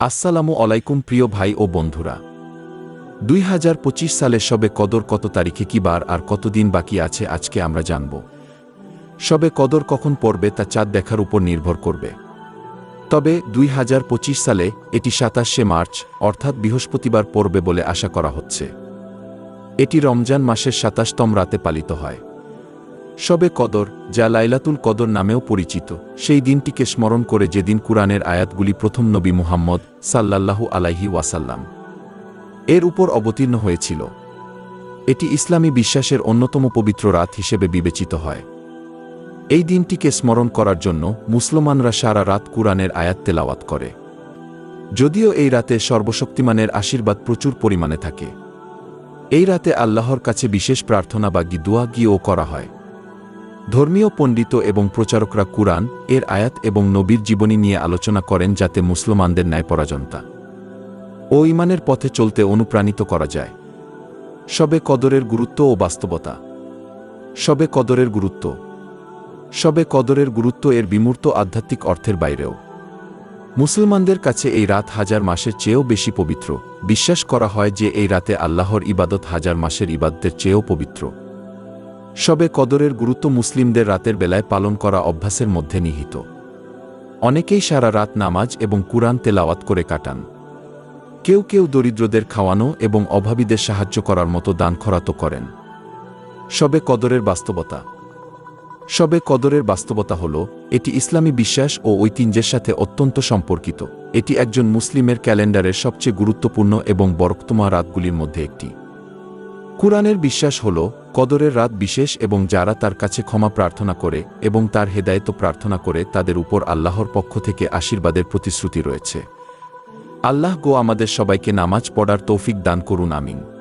আসসালামু আলাইকুম প্রিয় ভাই ও বন্ধুরা। দুই হাজার পঁচিশ সালের সবে কদর কত তারিখে কি বার আর কতদিন বাকি আছে আজকে আমরা জানব। সবে কদর কখন পড়বে তা চাঁদ দেখার উপর নির্ভর করবে। তবে দুই হাজার পঁচিশ সালে এটি সাতাশে মার্চ, অর্থাৎ বৃহস্পতিবার পড়বে বলে আশা করা হচ্ছে। এটি রমজান মাসের সাতাশতম রাতে পালিত হয়। সবে কদর, যা লাইলাতুল কদর নামেও পরিচিত, সেই দিনটিকে স্মরণ করে যেদিন কুরআনের আয়াতগুলি প্রথম নবী মুহাম্মদ সাল্লাল্লাহু আলাইহি ওয়াসাল্লাম। এর উপর অবতীর্ণ হয়েছিল। এটি ইসলামী বিশ্বাসের অন্যতম পবিত্র রাত হিসেবে বিবেচিত হয়। এই দিনটিকে স্মরণ করার জন্য মুসলমানরা সারা রাত কুরআনের আয়াত তেলাওয়াত করে। যদিও এই রাতে সর্বশক্তিমানের আশীর্বাদ প্রচুর পরিমাণে থাকে। এই রাতে আল্লাহর কাছে বিশেষ প্রার্থনা বা গিদুয়া গিয়েও করা হয়। ধর্মীয় পণ্ডিত এবং প্রচারকরা কুরআন, এর আয়াত এবং নবীর জীবনী নিয়ে আলোচনা করেন যাতে মুসলমানদের ন্যায় পরাজনতা ও ইমানের পথে চলতে অনুপ্রাণিত করা যায়। সবে কদরের গুরুত্ব ও বাস্তবতা। সবে কদরের গুরুত্ব। সবে কদরের গুরুত্ব এর বিমূর্ত আধ্যাত্মিক অর্থের বাইরেও। মুসলমানদের কাছে এই রাত হাজার মাসের চেয়েও বেশি পবিত্র। বিশ্বাস করা হয় যে এই রাতে আল্লাহর ইবাদত হাজার মাসের ইবাদতের চেয়েও পবিত্র। সবে কদরের গুরুত্ব মুসলিমদের রাতের বেলায় পালন করা অভ্যাসের মধ্যে নিহিত। অনেকেই সারা রাত নামাজ এবং কুরআন তেলাওয়াত করে কাটান। কেউ কেউ দরিদ্রদের খাওয়ানো এবং অভাবীদের সাহায্য করার মতো দান খরাতো করেন। সবে কদরের বাস্তবতা। সবে কদরের বাস্তবতা হল, এটি ইসলামী বিশ্বাস ও ঐতিহ্যের সাথে অত্যন্ত সম্পর্কিত। এটি একজন মুসলিমের ক্যালেন্ডারের সবচেয়ে গুরুত্বপূর্ণ এবং বরক্তমা রাতগুলির মধ্যে একটি। কুরআনের বিশ্বাস হল, কদরের রাত বিশেষ এবং যারা তার কাছে ক্ষমা প্রার্থনা করে এবং তার হেদায়ত প্রার্থনা করে তাদের উপর আল্লাহর পক্ষ থেকে আশীর্বাদের প্রতিশ্রুতি রয়েছে। আল্লাহ গো আমাদের সবাইকে নামাজ পড়ার তৌফিক দান করুন, আমিন।